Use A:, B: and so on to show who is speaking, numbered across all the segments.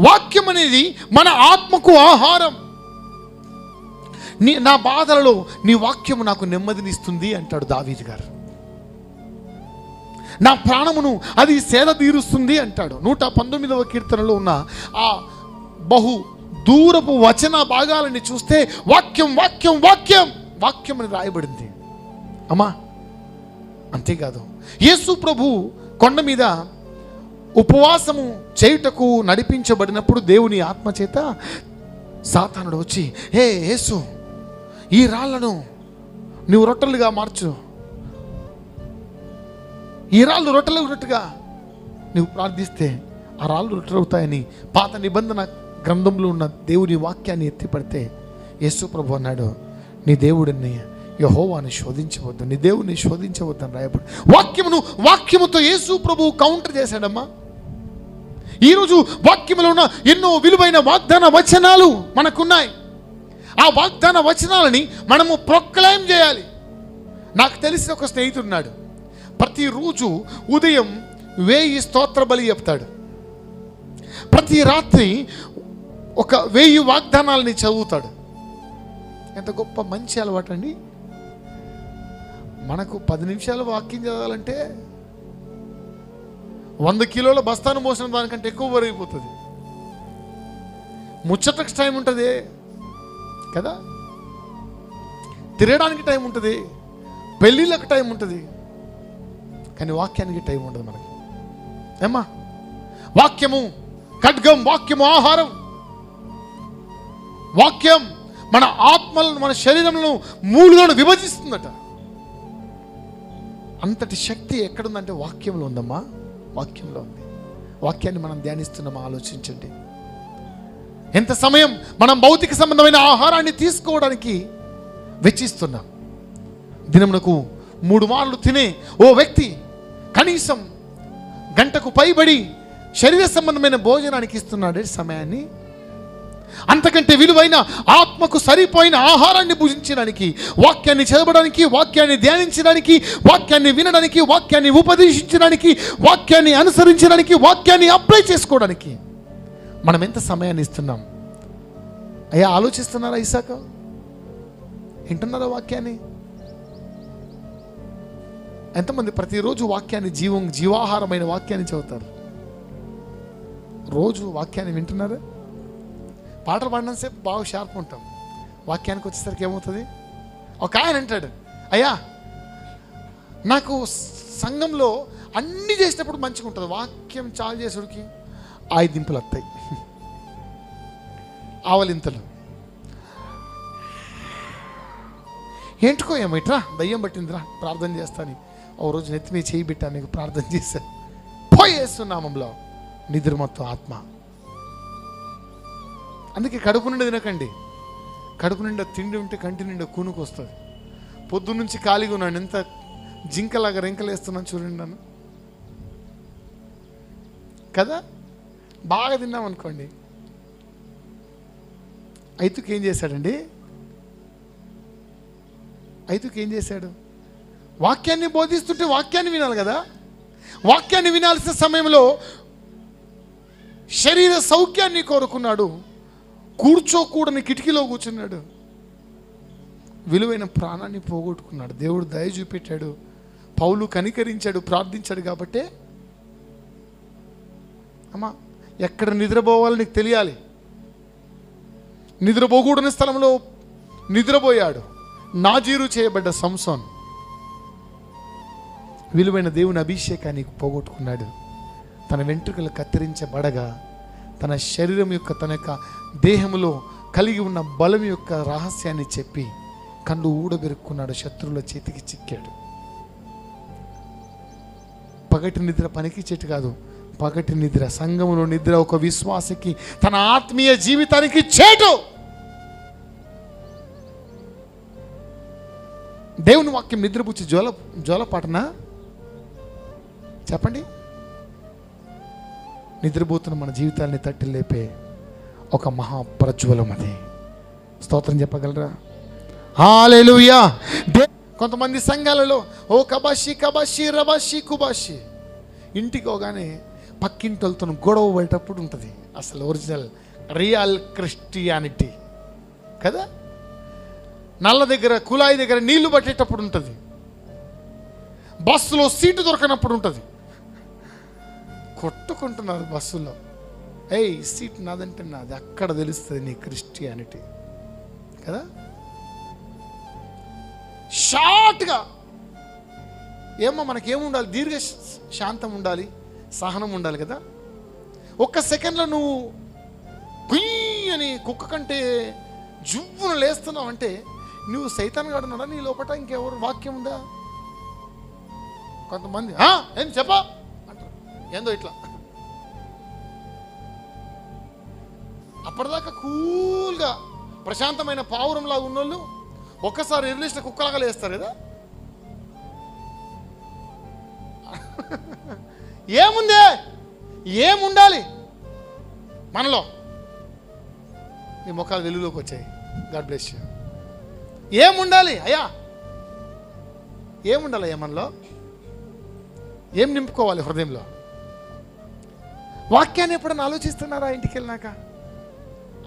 A: వాక్యం అనేది మన ఆత్మకు ఆహారం. నీ నా బాధలలో నీ వాక్యము నాకు నెమ్మదినిస్తుంది అంటాడు దావీద్ గారు. నా ప్రాణమును అది సేద తీరుస్తుంది అంటాడు. నూట పంతొమ్మిదవ కీర్తనలో ఉన్న ఆ బహు దూరపు వచన భాగాలని చూస్తే వాక్యం వాక్యం వాక్యం వాక్యం అని రాయబడింది. అమ్మా అంతేకాదు. యేసు ప్రభు కొండ మీద ఉపవాసము చేయుటకు నడిపించబడినప్పుడు దేవుని ఆత్మ చేత సాతానుడు వచ్చి హే యేసు ఈ రాళ్ళను నువ్వు రొట్టెలుగా మార్చు. ఈ రాళ్ళు రొట్టెలు ఉన్నట్టుగా నువ్వు ప్రార్థిస్తే ఆ రాళ్ళు రొట్టెలవుతాయని పాత నిబంధన గ్రంథంలో ఉన్న దేవుని వాక్యాన్ని ఎత్తిపడితే యేసు ప్రభు అన్నాడు నీ దేవుడిని యహోవాని శోధించవద్దు నీ దేవుడిని శోధించవద్దు అని రాయబడి వాక్యమును వాక్యముతో యేసు ప్రభు కౌంటర్ చేశాడమ్మా. ఈరోజు వాక్యంలో ఉన్న ఎన్నో విలువైన వాగ్దాన వచనాలు మనకున్నాయి. ఆ వాగ్దాన వచనాలని మనము ప్రొక్లైమ్ చేయాలి. నాకు తెలిసిన ఒక స్నేహితుడున్నాడు. ప్రతిరోజు ఉదయం వేయి స్తోత్ర బలి చెప్తాడు. ప్రతి రాత్రి ఒక వెయ్యి వాగ్దానాలని చదువుతాడు. ఎంత గొప్ప మంచి అలవాటు అండి మనకు పది నిమిషాలు వాక్యం చదవాలంటే వంద కిలోల బస్తాను మోసిన దానికంటే ఎక్కువ వరిగిపోతుంది ముచ్చటకు టైం ఉంటుంది. కదా? తిరగడానికి టైం ఉంటుంది. పెళ్ళిళ్ళకి టైం ఉంటుంది. కానీ వాక్యానికి టైం ఉండదు మనకి. ఏమ్మా? వాక్యము ఖడ్గం వాక్యము ఆహారం. వాక్యం మన ఆత్మలను మన శరీరంలో మూలులను విభజిస్తుందట. అంతటి శక్తి ఎక్కడుందంటే వాక్యంలో ఉందమ్మా. వాక్యంలో ఉంది. వాక్యాన్ని మనం ధ్యానిస్తున్నాం ఆలోచించండి. ఎంత సమయం మనం భౌతిక సంబంధమైన ఆహారాన్ని తీసుకోవడానికి వెచ్చిస్తున్నాం. దినమునకు మూడు మార్లు తినే ఓ వ్యక్తి కనీసం గంటకు పైబడి శరీర సంబంధమైన భోజనానికి ఇస్తున్నాడే సమయాన్ని అంతకంటే విలువైన ఆత్మకు సరిపోయిన ఆహారాన్ని భుజించడానికి వాక్యాన్ని చదవడానికి వాక్యాన్ని ధ్యానించడానికి వాక్యాన్ని వినడానికి వాక్యాన్ని ఉపదేశించడానికి వాక్యాన్ని అనుసరించడానికి వాక్యాన్ని అప్లై చేసుకోవడానికి మనం ఎంత సమయాన్ని ఇస్తున్నాం? అయ్యా ఆలోచిస్తున్నారా ఇసాక? వింటున్నారా వాక్యాన్ని? ఎంతమంది ప్రతిరోజు వాక్యాన్ని జీవం జీవాహారమైన వాక్యాన్ని చదువుతారు? రోజు వాక్యాన్ని వింటున్నారా? పాటలు పాడినంతసేపు బాగా షార్ప్ ఉంటాం. వాక్యానికి వచ్చేసరికి ఏమవుతుంది? ఒక ఆయన అంటాడు అయ్యా నాకు సంఘంలో అన్ని చేసినప్పుడు మంచిగా ఉంటుంది. వాక్యం చాలు చేసుడికి ఆయుధింపులు వస్తాయి. ఆవలింతలు. ఏంటుకో ఇట్రా దయ్యం పట్టిందిరా ప్రార్థన చేస్తాను. ఓ రోజు నెత్తి మీద చేయి పెట్టా నీకు ప్రార్థన చేశాను పోయేస్తున్నామంలో నిద్ర ఆత్మ. అందుకే కడుపు నిండా తినకండి. కడుపు నిండా తిండి ఉంటే కంటి నిండా కూనుకు వస్తుంది పొద్దున్నుంచి ఖాళీగా ఉన్నాను. ఎంత జింకలాగా రెంకలేస్తున్నాను చూడండి నన్ను. కదా? బాగా తిన్నాం అనుకోండి ఐతుకు ఏం చేశాడండి? ఐతుకు ఏం చేశాడు? వాక్యాన్ని బోధిస్తుంటే వాక్యాన్ని వినాలి కదా? వాక్యాన్ని వినాల్సిన సమయంలో శరీర సౌఖ్యాన్ని కోరుకున్నాడు. కూర్చోకూడని కిటికీలో కూర్చున్నాడు. విలువైన ప్రాణాన్ని పోగొట్టుకున్నాడు. దేవుడు దయ చూపెట్టాడు. పౌలు కనికరించాడు ప్రార్థించాడు కాబట్టే అమ్మా ఎక్కడ నిద్రపోవాలో నీకు తెలియాలి. నిద్రపోకూడని స్థలంలో నిద్రపోయాడు. నాజీరు చేయబడ్డ సంసోన్ విలువైన దేవుని అభిషేకాన్ని పోగొట్టుకున్నాడు. తన వెంట్రుకలు కత్తిరించబడగా తన శరీరం యొక్క తన యొక్క దేహంలో కలిగి ఉన్న బలం యొక్క రహస్యాన్ని చెప్పి కళ్ళు ఊడబెరుక్కున్నాడు శత్రువుల చేతికి చిక్కాడు. పగటి నిద్ర పనికి చెట్టు కాదు పగటి నిద్ర సంఘంలో నిద్ర ఒక విశ్వాసకి తన ఆత్మీయ జీవితానికి చేటు. దేవుని వాక్యం నిద్రపుచ్చి జోల జోలపాటనా? చెప్పండి. నిద్రపోతున్న మన జీవితాన్ని తట్టి లేపే ఒక మహాప్రజ్వలం అది. స్తోత్రం చెప్పగలరా? హాలెలుయా దే- కొంతమంది సంఘాలలో ఓ కబాషి కబాషి రబాషి కుబాషి. ఇంటికి పోగానే పక్కింటోళ్ళతో గొడవ పడేటప్పుడు ఉంటుంది. అసలు ఒరిజినల్ రియల్ క్రిస్టియానిటీ. కదా? నల్ల దగ్గర కుళాయి దగ్గర నీళ్ళు పట్టేటప్పుడు ఉంటుంది. బస్సులో సీటు దొరకనప్పుడు ఉంటుంది. కొట్టుకుంటున్నారు బస్సులో. ఏయ్ సీట్ నాదంటే నాది అక్కడ తెలుస్తుంది నీ క్రిస్టియానిటీ. కదా? షార్ట్గా ఏమో మనకేముండాలి? దీర్ఘ శాంతం ఉండాలి సహనం ఉండాలి కదా? ఒక్క సెకండ్లో నువ్వు కుయ్ అని కుక్క కంటే జువ్వును లేస్తున్నావు అంటే నువ్వు సైతాన్ గడున్నాడా నీ లోపల ఇంకెవరు వాక్యం ఉందా? కొంతమంది ఏం చెప్పా? ఏందో ఇట్లా. అప్పటిదాకా కూల్గా ప్రశాంతమైన పావురంలా ఉన్నోళ్ళు ఒక్కసారి ఎర్లిస్ట్ కుక్కలాగా లేస్తారు కదా. ఏముందే? ఏముండాలి? మనలో. నీ ముఖాలు వెలుగులోకి వచ్చాయి. గాడ్ బ్లెస్ యూ ఏముండాలి? అయ్యా! ఏముండాలి అయ్యా మనలో? ఏం నింపుకోవాలి హృదయంలో? వాక్యాన్ని ఎప్పుడైనా ఆలోచిస్తున్నారా ఇంటికి వెళ్ళినాక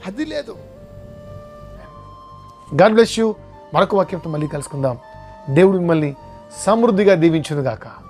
A: అది లేదు. God bless you. మరొక వాక్యంతో మళ్ళీ కలుసుకుందాం. దేవుడు మిమ్మల్ని సమృద్ధిగా దీవించునుగాక.